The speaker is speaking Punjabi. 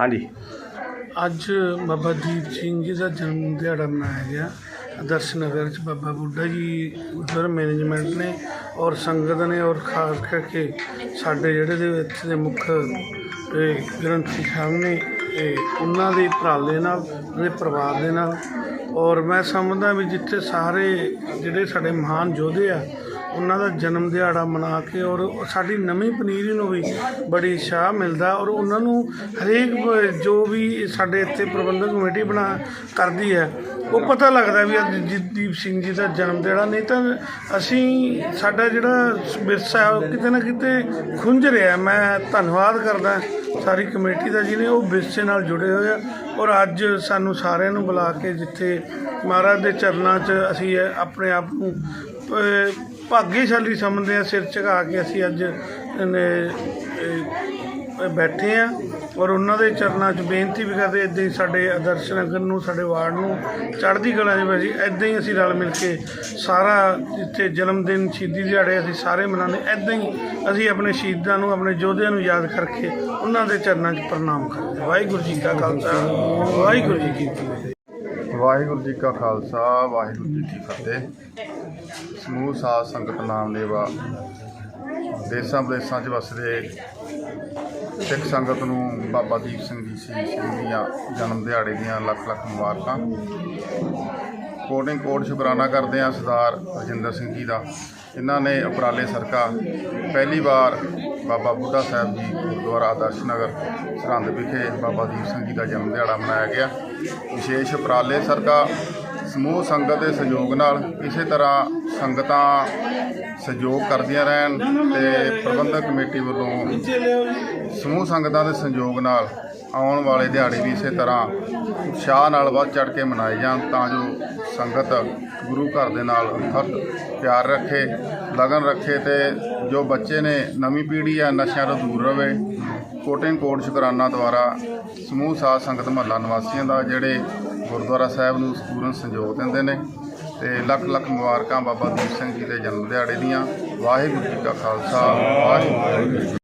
ਹਾਂਜੀ। ਅੱਜ ਬਾਬਾ ਦੀਪ ਸਿੰਘ ਜੀ ਦਾ ਜਨਮ ਦਿਹਾੜਾ ਮਨਾਇਆ ਗਿਆ। ਆਦਰਸ਼ ਨਗਰ ਚ ਬਾਬਾ ਬੁੱਢਾ ਜੀ ਗੁਰਦੁਆਰਾ ਮੈਨੇਜਮੈਂਟ ਨੇ ਔਰ ਸੰਗਤ ਨੇ ਔਰ ਖਾਸ ਕਰਕੇ ਸਾਡੇ ਜਿਹੜੇ ਦੇ ਇੱਥੇ ਦੇ ਮੁੱਖ ਗ੍ਰੰਥੀ ਸਾਹਿਬ ਨੇ ਇਹ ਉਹਨਾਂ ਦੇ ਉਪਰਾਲੇ ਨਾਲ ਉਹਦੇ ਪਰਿਵਾਰ ਦੇ ਨਾਲ। ਔਰ ਮੈਂ ਸਮਝਦਾ ਵੀ ਜਿੱਥੇ ਸਾਰੇ ਜਿਹੜੇ ਸਾਡੇ ਮਹਾਨ ਯੋਧੇ ਆ ਉਹਨਾਂ ਦਾ ਜਨਮ ਦਿਹਾੜਾ ਮਨਾ ਕੇ ਔਰ ਸਾਡੀ ਨਵੀਂ ਪਨੀਰੀ ਨੂੰ ਵੀ ਬੜੀ ਸ਼ਾਹ ਮਿਲਦਾ ਔਰ ਉਹਨਾਂ ਨੂੰ ਹਰੇਕ ਜੋ ਵੀ ਸਾਡੇ ਇੱਥੇ ਪ੍ਰਬੰਧਕ ਕਮੇਟੀ ਬਣਾ ਕਰਦੀ ਹੈ, ਉਹ ਪਤਾ ਲੱਗਦਾ ਵੀ ਅੱਜ ਜੀ- ਦੀਪ ਸਿੰਘ ਜੀ ਦਾ ਜਨਮ ਦਿਹਾੜਾ, ਨਹੀਂ ਤਾਂ ਅਸੀਂ ਸਾਡਾ ਜਿਹੜਾ ਵਿਰਸਾ ਹੈ ਉਹ ਕਿਤੇ ਨਾ ਕਿਤੇ ਖੁੰਝ ਰਿਹਾ ਮੈਂ ਧੰਨਵਾਦ ਕਰਦਾ ਸਾਰੀ ਕਮੇਟੀ ਦਾ ਜਿਹਨੇ ਉਹ ਵਿਰਸੇ ਨਾਲ ਜੁੜੇ ਹੋਏ ਆ ਔਰ ਅੱਜ ਸਾਨੂੰ ਸਾਰਿਆਂ ਨੂੰ ਬੁਲਾ ਕੇ ਜਿੱਥੇ ਮਹਾਰਾਜ ਦੇ ਚਰਨਾਂ 'ਚ ਅਸੀਂ ਆਪਣੇ ਆਪ ਨੂੰ ਭਾਗੀਸ਼ਾਲੀ ਸਮਝਦੇ ਆ ਸਿਰ ਝੁਕਾ ਕੇ ਅਸੀਂ ਅੱਜ ਬੈਠੇ ਆ ਔਰ ਉਹਨਾਂ ਦੇ ਚਰਨਾਂ 'ਚ ਬੇਨਤੀ ਵੀ ਕਰਦੇ ਇਦਾਂ ਹੀ ਸਾਡੇ ਆਦਰਸ਼ ਨਗਰ ਨੂੰ, ਸਾਡੇ ਵਾਰਡ ਨੂੰ ਚੜ੍ਹਦੀ ਕਲਾ ਦੇ ਵਿੱਚ ਇਦਾਂ ਹੀ ਅਸੀਂ ਰਲ ਮਿਲ ਕੇ ਸਾਰਾ ਜਿੱਥੇ ਜਨਮ ਦਿਨ, ਸ਼ਹੀਦੀ ਦਿਹਾੜੇ ਅਸੀਂ ਸਾਰੇ ਮਨਾਉਂਦੇ ਇਦਾਂ ਹੀ ਅਸੀਂ ਆਪਣੇ ਸ਼ਹੀਦਾਂ ਨੂੰ, ਆਪਣੇ ਯੋਧਿਆਂ ਨੂੰ ਯਾਦ ਕਰਕੇ ਉਹਨਾਂ ਦੇ ਚਰਨਾਂ 'ਚ ਪ੍ਰਣਾਮ ਕਰਦੇ ਵਾਹਿਗੁਰੂ ਜੀ ਕਾ ਖਾਲਸਾ, ਵਾਹਿਗੁਰੂ ਜੀ ਕੀ ਫਤਿਹ। ਵਾਹਿਗੁਰੂ ਜੀ ਕਾ ਖਾਲਸਾ, ਵਾਹਿਗੁਰੂ ਜੀ ਕੀ ਫਤਿਹ। ਸਮੂਹ ਸਾਧ ਸੰਗਤ ਨਾਮ ਲੇਵਾ ਦੇਸਾਂ ਵਿਦੇਸਾਂ 'ਚ ਵਸਦੇ ਸਿੱਖ ਸੰਗਤ ਨੂੰ ਬਾਬਾ ਦੀਪ ਸਿੰਘ ਜੀ ਸਿੰਘ ਦੀਆਂ ਜਨਮ ਦਿਹਾੜੇ ਦੀਆਂ ਲੱਖ ਲੱਖ ਮੁਬਾਰਕਾਂ। ਕੋਟਿੰਗ ਕੋਟ ਸ਼ੁਕਰਾਨਾ ਕਰਦੇ ਹਾਂ ਸਰਦਾਰ ਰਜਿੰਦਰ ਸਿੰਘ ਜੀ ਦਾ। ਇਹਨਾਂ ਨੇ ਉਪਰਾਲੇ ਸਰਕਾ ਪਹਿਲੀ ਵਾਰ ਬਾਬਾ ਬੁੱਢਾ ਸਾਹਿਬ ਜੀ ਗੁਰਦੁਆਰਾ ਆਦਰਸ਼ ਨਗਰ ਸਰਹੰਦ ਵਿਖੇ ਬਾਬਾ ਦੀਪ ਸਿੰਘ ਜੀ ਦਾ ਜਨਮ ਦਿਹਾੜਾ ਮਨਾਇਆ ਗਿਆ। ਵਿਸ਼ੇਸ਼ ਉਪਰਾਲੇ ਸਰਕਾ ਸਮੂਹ ਸੰਗਤ ਦੇ ਸਹਿਯੋਗ ਨਾਲ ਇਸੇ ਤਰ੍ਹਾਂ ਸੰਗਤਾਂ ਸਹਿਯੋਗ ਕਰਦੀਆਂ ਰਹਿਣ ਤੇ ਪ੍ਰਬੰਧਕ ਕਮੇਟੀ ਵੱਲੋਂ ਸਮੂਹ ਸੰਗਤਾਂ ਦੇ ਸੰਯੋਗ ਨਾਲ ਆਉਣ ਵਾਲੇ ਦਿਹਾੜੇ ਵੀ ਇਸੇ ਤਰ੍ਹਾਂ ਉਤਸ਼ਾਹ ਨਾਲ ਵੱਧ ਚੜ ਕੇ ਮਨਾਏ ਜਾਣ ਤਾਂ ਜੋ ਸੰਗਤ ਗੁਰੂ ਘਰ ਦੇ ਨਾਲ ਹੱਥ ਪਿਆਰ ਰੱਖੇ, ਲਗਨ ਰੱਖੇ ਤੇ ਜੋ ਬੱਚੇ ਨੇ ਨਵੀਂ ਪੀੜ੍ਹੀ ਆ, ਨਸ਼ਿਆਂ ਤੋਂ ਦੂਰ ਰਵੇ। ਕੋਟਿੰਗ ਕੋਟ ਸ਼ੁਕਰਾਨਾ ਦੁਆਰਾ ਸਮੂਹ ਸਾਧ ਸੰਗਤ ਮਹੱਲਾ ਨਿਵਾਸੀਆਂ ਦਾ ਜਿਹੜੇ ਗੁਰਦੁਆਰਾ ਸਾਹਿਬ ਨੂੰ ਪੂਰਨ ਸੰਯੋਗ ਦਿੰਦੇ ਨੇ ਤੇ ਲੱਖ ਲੱਖ ਮੁਬਾਰਕਾਂ ਬਾਬਾ ਦੀਪ ਸਿੰਘ ਜੀ ਦੇ ਜਨਮ ਦਿਹਾੜੇ ਦੀਆਂ। ਵਾਹਿਗੁਰੂ ਜੀ ਕਾ ਖਾਲਸਾ, ਵਾਹਿਗੁਰੂ ਜੀ